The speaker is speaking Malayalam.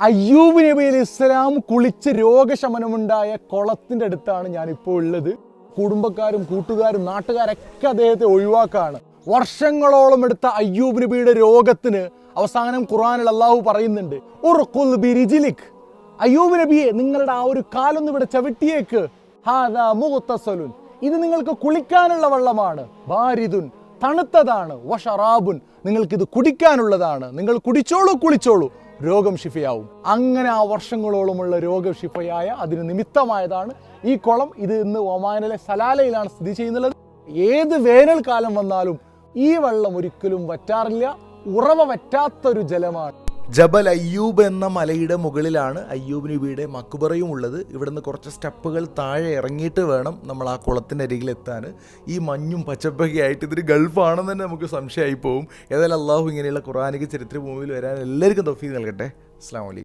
അയ്യൂബ് നബി അലി ഇസ്ലാം കുളിച്ച് രോഗശമനമുണ്ടായ കുളത്തിന്റെ അടുത്താണ് ഞാനിപ്പോൾ ഉള്ളത്. കുടുംബക്കാരും കൂട്ടുകാരും നാട്ടുകാരൊക്കെ അദ്ദേഹത്തെ ഒഴിവാക്കാണ്. വർഷങ്ങളോളം എടുത്ത അയ്യൂബ് നബിയുടെ രോഗത്തിന് അവസാനം ഖുറാനിൽ അള്ളാഹു പറയുന്നുണ്ട് അയ്യൂബ് നബിയെ നിങ്ങളുടെ ആ ഒരു കാലൊന്ന് ഇവിടെ ചവിട്ടിയേക്ക്. ഹാദാ. ഇത് നിങ്ങൾക്ക് കുളിക്കാനുള്ള വെള്ളമാണ്. ബാരിദുൻ. തണുത്തതാണ്. വഷറാബുൻ നിങ്ങൾക്കിത് കുടിക്കാനുള്ളതാണ്. നിങ്ങൾ കുടിച്ചോളൂ കുളിച്ചോളൂ. രോഗം ഷിഫയാവും അങ്ങനെ ആ വർഷങ്ങളോളമുള്ള രോഗം ഷിഫയായ അതിന് നിമിത്തമായതാണ് ഈ കുളം ഇത് ഇന്ന് ഒമാനിലെ സലാലയിലാണ് സ്ഥിതി ചെയ്യുന്നത് ഏത് വേനൽക്കാലം വന്നാലും ഈ വെള്ളം ഒരിക്കലും വറ്റാറില്ല. ഉറവ വറ്റാത്തൊരു ജലമാണ്. ജബൽ അയ്യൂബ് എന്ന മലയുടെ മുകളിലാണ് അയ്യൂബ് നബിയുടെ മക്കുബറയും ഉള്ളത്. ഇവിടുന്ന് കുറച്ച് സ്റ്റെപ്പുകൾ താഴെ ഇറങ്ങിയിട്ട് വേണം നമ്മൾ ആ കുളത്തിന്റെ അരികിൽ എത്താൻ. ഈ മഞ്ഞും പച്ചപ്പൊക്കെ ആയിട്ട് ഇതൊരു ഗൾഫാണെന്ന് തന്നെ നമുക്ക് സംശയമായി പോവും. ഏതായാലും അള്ളാഹു ഇങ്ങനെയുള്ള ഖുറാനിക ചരിത്ര ഭൂമിയിൽ വരാൻ എല്ലാവർക്കും തൊഫീ നൽകട്ടെ. അസ്സാം വലൈക്കും